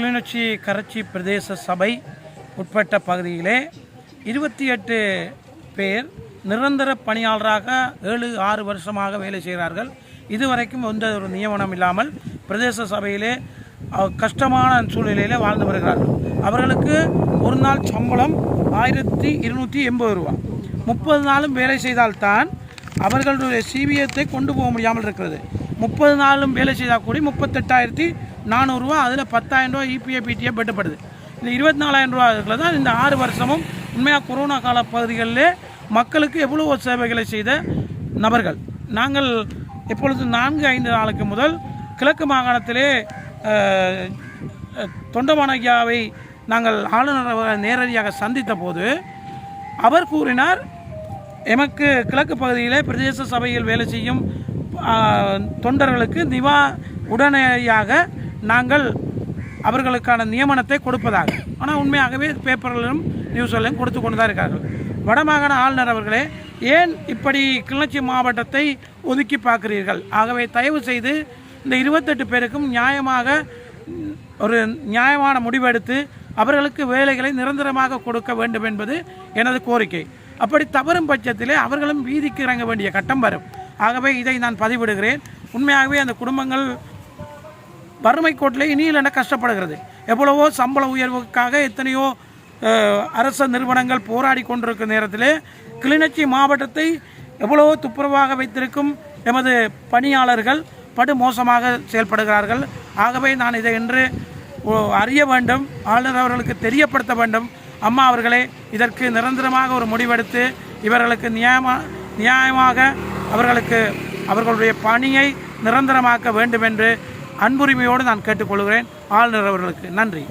கிளிநொச்சி கரச்சி பிரதேச சபை உட்பட்ட பகுதியிலே இருபத்தி எட்டு பேர் நிரந்தர பணியாளராக ஏழு ஆறு வருஷமாக வேலை செய்கிறார்கள். இதுவரைக்கும் எந்த ஒரு நியமனம் இல்லாமல் பிரதேச சபையிலே கஷ்டமான சூழ்நிலையிலே வாழ்ந்து வருகிறார்கள். அவர்களுக்கு ஒரு நாள் சம்பளம் ஆயிரத்தி இருநூற்றி எண்பது ரூபா. முப்பது நாளும் வேலை செய்தால்தான் அவர்களுடைய சிபிஎத்தை கொண்டு போக முடியாமல் இருக்கிறது. முப்பது நாளும் வேலை செய்தால் கூடி முப்பத்தெட்டாயிரத்தி நானூறுரூவா அதில் பத்தாயிரம் ரூபா இபிஎஃப் பிடிஎஃப் இந்த இருபத்தி நாலாயிரம் ரூபா இருக்கிற தான் இந்த ஆறு வருஷமும் உண்மையாக கொரோனா கால பகுதிகளிலே மக்களுக்கு எவ்வளவோ சேவைகளை செய்த நபர்கள். நாங்கள் எப்பொழுது நான்கு ஐந்து நாளுக்கு முதல் கிழக்கு மாகாணத்திலே தொண்டமானகியாவை நாங்கள் ஆளுநர் நேரடியாக சந்தித்த போது அவர் கூறினார் எமக்கு கிழக்கு பகுதியிலே பிரதேச சபையில் வேலை செய்யும் தொண்டர்களுக்கு நிவா உடனடியாக நாங்கள் அவர்களுக்கான நியமனத்தை கொடுப்பதாக. ஆனால் உண்மையாகவே பேப்பர்களிலும் நியூஸ்களிலும் கொடுத்து கொண்டு தான் இருக்கார்கள். வடமாகாண ஆளுநர் அவர்களே ஏன் இப்படி கிளர்ச்சி மாவட்டத்தை ஒதுக்கி பார்க்கிறீர்கள்? ஆகவே தயவு செய்து இந்த இருபத்தெட்டு பேருக்கும் நியாயமாக ஒரு நியாயமான முடிவெடுத்து அவர்களுக்கு வேலைகளை நிரந்தரமாக கொடுக்க வேண்டும் என்பது எனது கோரிக்கை. அப்படி தவறும் பட்சத்திலே அவர்களும் வீதிக்கு இறங்க வேண்டிய கட்டம் வரும். ஆகவே இதை நான் பதிவிடுகிறேன். உண்மையாகவே அந்த குடும்பங்கள் வறுமை கோட்டிலே இனியில் கஷ்டப்படுகிறது. எவ்வளவோ சம்பள உயர்வுக்காக எத்தனையோ அரச நிறுவனங்கள் போராடி கொண்டிருக்கிற நேரத்தில் கிளிநொச்சி மாவட்டத்தை எவ்வளவோ துப்புரவாக வைத்திருக்கும் எமது பணியாளர்கள் படு மோசமாக செயல்படுகிறார்கள். ஆகவே நான் இதை இன்று அறிய வேண்டும் ஆளுநர் அவர்களுக்கு தெரியப்படுத்த வேண்டும். அம்மா அவர்களே இதற்கு நிரந்தரமாக ஒரு முடிவெடுத்து இவர்களுக்கு நியாயமாக நியாயமாக அவர்களுக்கு அவர்களுடைய பணியை நிரந்தரமாக்க வேண்டும் என்று அன்புரிமையோடு நான் கேட்டுக்கொள்கிறேன். ஆளுநர் அவர்களுக்கு நன்றி.